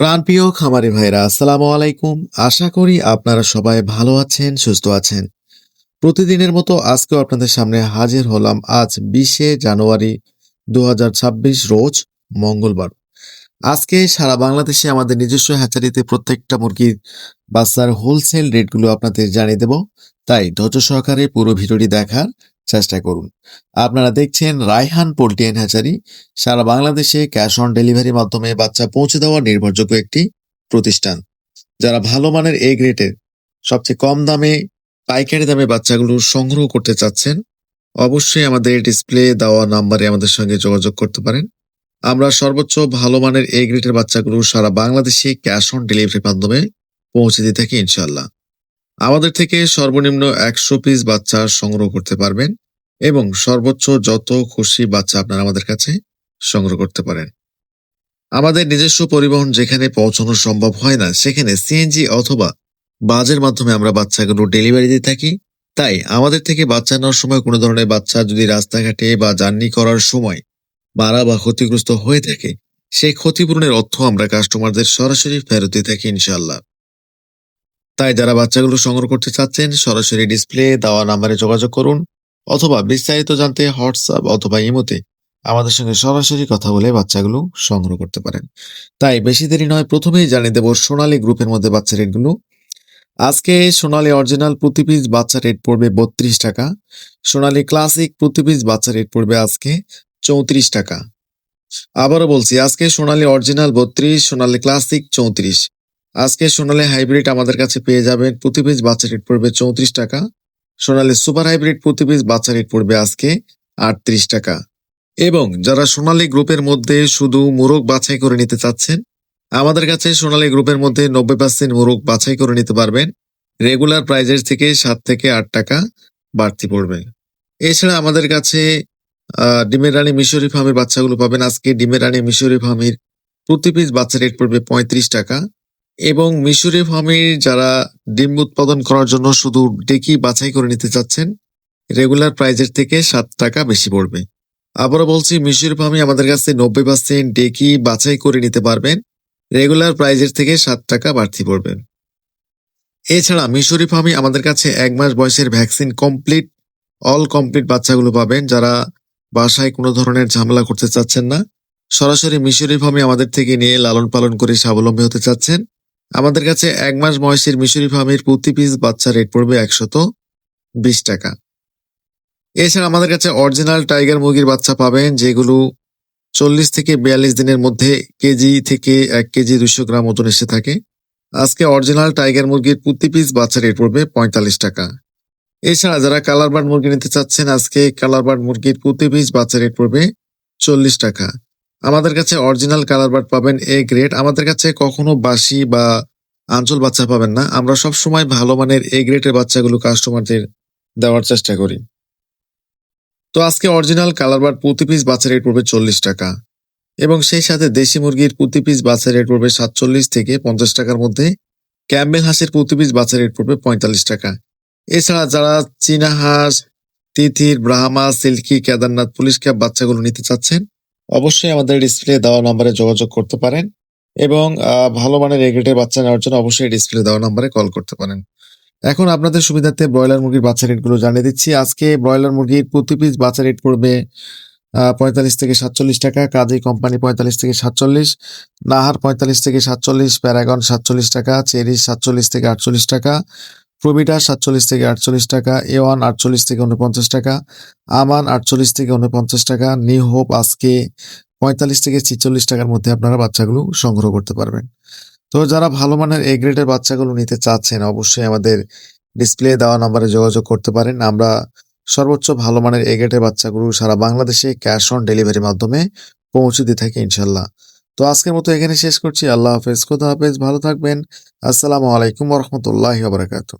প্রাণপ্রিয় খামারি ভাইরা আসসালামু আলাইকুম। আশা করি আপনারা সবাই ভালো আছেন, সুস্থ আছেন। প্রতিদিনের মতো আজকেও আপনাদের সামনে হাজির হলাম আজ বিশে জানুয়ারি দু হাজার ছাব্বিশ রোজ মঙ্গলবার। আজকে সারা বাংলাদেশে আমাদের নিজস্ব হ্যাচারিতে প্রত্যেকটা মুরগির বাচ্চার হোলসেল রেটগুলো আপনাদের জানিয়ে দেব। তাই ধৈর্য সহকারে পুরো ভিডিওটি দেখার চেষ্টা করুন। আপনারা দেখছেন রায়হান পোল্ট্রি অ্যান্ড হ্যাচারি। সারা বাংলাদেশে ক্যাশ অন ডেলিভারির মাধ্যমে বাচ্চা পৌঁছে দেওয়ার নির্ভরযোগ্য একটি প্রতিষ্ঠান। যারা ভালো মানের এ গ্রেডের সবচেয়ে কম দামে, পাইকারি দামে বাচ্চাগুলো সংগ্রহ করতে চাচ্ছেন, অবশ্যই আমাদের ডিসপ্লে দেওয়া নাম্বারে আমাদের সঙ্গে যোগাযোগ করতে পারেন। আমরা সর্বোচ্চ ভালো মানের এ গ্রেডের বাচ্চাগুলো সারা বাংলাদেশে ক্যাশ অন ডেলিভারির মাধ্যমে পৌঁছে দিয়ে থাকি ইনশাল্লাহ আমাদের থেকে সর্বনিম্ন একশো পিস বাচ্চা সংগ্রহ করতে পারবেন এবং সর্বোচ্চ যত খুশি বাচ্চা আপনারা আমাদের কাছে সংগ্রহ করতে পারেন। আমাদের নিজস্ব পরিবহন যেখানে পৌঁছানো সম্ভব হয় না, সেখানে সিএনজি অথবা বাজের মাধ্যমে আমরা বাচ্চাগুলো ডেলিভারি দিয়ে থাকি। তাই আমাদের থেকে বাচ্চা নেওয়ার সময় কোনো ধরনের বাচ্চা যদি রাস্তাঘাটে বা জার্নি করার সময় মারা বা ক্ষতিগ্রস্ত হয়ে থাকে, সেই ক্ষতিপূরণের অর্থ আমরা কাস্টমারদের সরাসরি ফেরত দিয়ে থাকি ইনশাল্লাহ তাই যারা বাচ্চাগুলো সংগ্রহ করতে চাচ্ছেন, সরাসরি ডিসপ্লে দেওয়া নাম্বারে যোগাযোগ করুন অথবা বিস্তারিত জানতে হোয়াটসঅ্যাপ অথবা ইমোতে আমাদের সঙ্গে সরাসরি কথা বলে বাচ্চাগুলো সংগ্রহ করতে পারেন। তাই বেশি দেরি নয়, প্রথমেই জানিয়ে দেব সোনালী গ্রুপের মধ্যে বাচ্চা রেটগুলো। আজকে সোনালী অরিজিনাল প্রতি পিস বাচ্চা রেট পড়বে বত্রিশ টাকা। সোনালী ক্লাসিক প্রতি পিস বাচ্চা রেট পড়বে আজকে চৌত্রিশ টাকা। আবারও বলছি, আজকে সোনালী অরিজিনাল বত্রিশ, সোনালী ক্লাসিক চৌত্রিশ। আজকে সোনালী হাইব্রিড আমাদের কাছে পেয়ে যাবেন। প্রতি পিস বাচ্চা রেট পড়বে চৌত্রিশ টাকা। সোনালী সুপার হাইব্রিড প্রতি পিস বাচ্চা রেট পড়বে আজকে আটত্রিশ টাকা। এবং যারা সোনালী গ্রুপের মধ্যে শুধু মোরগ বাছাই করে নিতে চাচ্ছেন, আমাদের কাছে সোনালী গ্রুপের মধ্যে নব্বই পার্সেন্ট মোরগ বাছাই করে নিতে পারবেন। রেগুলার প্রাইজের থেকে সাত থেকে আট টাকা বাড়তি পড়বে। এছাড়া আমাদের কাছে ডিমের রানী মিশরি ফার্মের বাচ্চাগুলো পাবেন। আজকে ডিমের রানী মিশরি ফার্মের প্রতি পিস বাচ্চা রেট পড়বে পঁয়ত্রিশ টাকা। এবং মিশরি ফার্মের যারা ডিম উৎপাদন করার জন্য শুধু ডেকি বাছাই করে নিতে চাচ্ছেন, রেগুলার প্রাইজের থেকে সাত টাকা বেশি পড়বে। আবারও বলছি, মিশরি ফার্মে আমাদের কাছে নব্বই পার্সেন্ট ডেকি বাছাই করে নিতে পারবেন, রেগুলার প্রাইজের থেকে সাত টাকা বাড়তি পড়বে। এছাড়া মিশরি ফার্মে আমাদের কাছে এক মাস বয়সের ভ্যাকসিন কমপ্লিট, অল কমপ্লিট বাচ্চাগুলো পাবেন যারা বাসায় কোনো ধরনের ঝামেলা করতে চাচ্ছেন না। সরাসরি মিশরি ফার্মে আমাদের থেকে নিয়ে লালন পালন করে স্বাবলম্বী হতে চাচ্ছেন। আমাদের কাছে এক মাস বয়সের মিশরি ফার্মের প্রতি পিস বাচ্চা রেট পড়বে একশত বিশ টাকা। এছাড়া আমাদের কাছে অরিজিনাল টাইগার মুরগির বাচ্চা পাবেন, যেগুলো চল্লিশ থেকে বিয়াল্লিশ দিনের মধ্যে কেজি থেকে এক কেজি দুশো গ্রাম ওজন এসে থাকে। আজকে অরিজিনাল টাইগার মুরগির প্রতি পিস বাচ্চা রেট পড়বে পঁয়তাল্লিশ টাকা। এছাড়া যারা কালার বার্ড মুরগি নিতে চাচ্ছেন, আজকে কালার বার্ড মুরগির প্রতি পিস বাচ্চা রেট পড়বে চল্লিশ টাকা। আমাদের কাছে অরিজিনাল কালার বার্ড পাবেন এ গ্রেড আমাদের কাছে কখনো বাসি বা আঞ্চল বাচ্চা পাবেন না। আমরা সব সময় ভালো মানের এ গ্রেডের বাচ্চাগুলো কাস্টমারদের দেওয়ার চেষ্টা করি। তো আজকে অরিজিনাল কালার বার্ড প্রতি পিস বাচ্চা রেট পড়বে চল্লিশ টাকা। এবং সেই সাথে দেশি মুরগির প্রতি পিস বাচ্চা রেট পড়বে সাতচল্লিশ থেকে পঞ্চাশ টাকার মধ্যে। ক্যাম্বেল হাঁসের প্রতি পিস বাচ্চা রেট পড়বে পঁয়তাল্লিশ টাকা। এছাড়া যারা চীনা হাঁস, তিথির, Brahma, silkie, Kedarnath, Polish cap বাচ্চাগুলো নিতে চাচ্ছেন অবশ্যই আমাদের ডিসপ্লে দেওয়া নম্বরে যোগাযোগ করতে পারেন এবং ভালো মানের এগ্রেটের বাচ্চা নেওয়ার জন্য অবশ্যই ডিসপ্লে দেওয়া নম্বরে কল করতে পারেন। এখন আপনাদের সুবিধার্থে ব্রয়লার মুরগির বাচ্চা রেটগুলো জানিয়ে দিচ্ছি। আজকে ব্রয়লার মুরগির প্রতি পিস বাচ্চা রেট পড়বে পঁয়তাল্লিশ থেকে সাতচল্লিশ টাকা, কাজী কোম্পানি পঁয়তাল্লিশ থেকে সাতচল্লিশ, নাহার পঁয়তাল্লিশ থেকে সাতচল্লিশ, প্যারাগন সাতচল্লিশ টাকা, চেরিশ সাতচল্লিশ থেকে আটচল্লিশ টাকা প্রবিটা সাতচল্লিশ থেকে আটচল্লিশ টাকা এ ওয়ান আটচল্লিশ থেকে উনপঞ্চাশ টাকা, আমান আটচল্লিশ থেকে উনপঞ্চাশ টাকা, নিউ হোপ আজকে পঁয়তাল্লিশ থেকে ছিচল্লিশ টাকার মধ্যে আপনারা বাচ্চাগুলো সংগ্রহ করতে পারবেন। তো যারা ভালো মানের এ গ্রেডের বাচ্চাগুলো নিতে চাচ্ছেন, অবশ্যই আমাদের ডিসপ্লে দেওয়া নম্বরে যোগাযোগ করতে পারেন। আমরা সর্বোচ্চ ভালো মানের এ গ্রেডের বাচ্চাগুলো সারা বাংলাদেশে ক্যাশ অন ডেলিভারির মাধ্যমে পৌঁছে দিয়ে থাকি ইনশাল্লাহ তো আজকের মতো এখানে শেষ করছি। আল্লাহ হাফেজ। খোদা হাফেজ। ভালো থাকবেন। আসসালামু আলাইকুম রহমতুল্লাহ বারাকাতু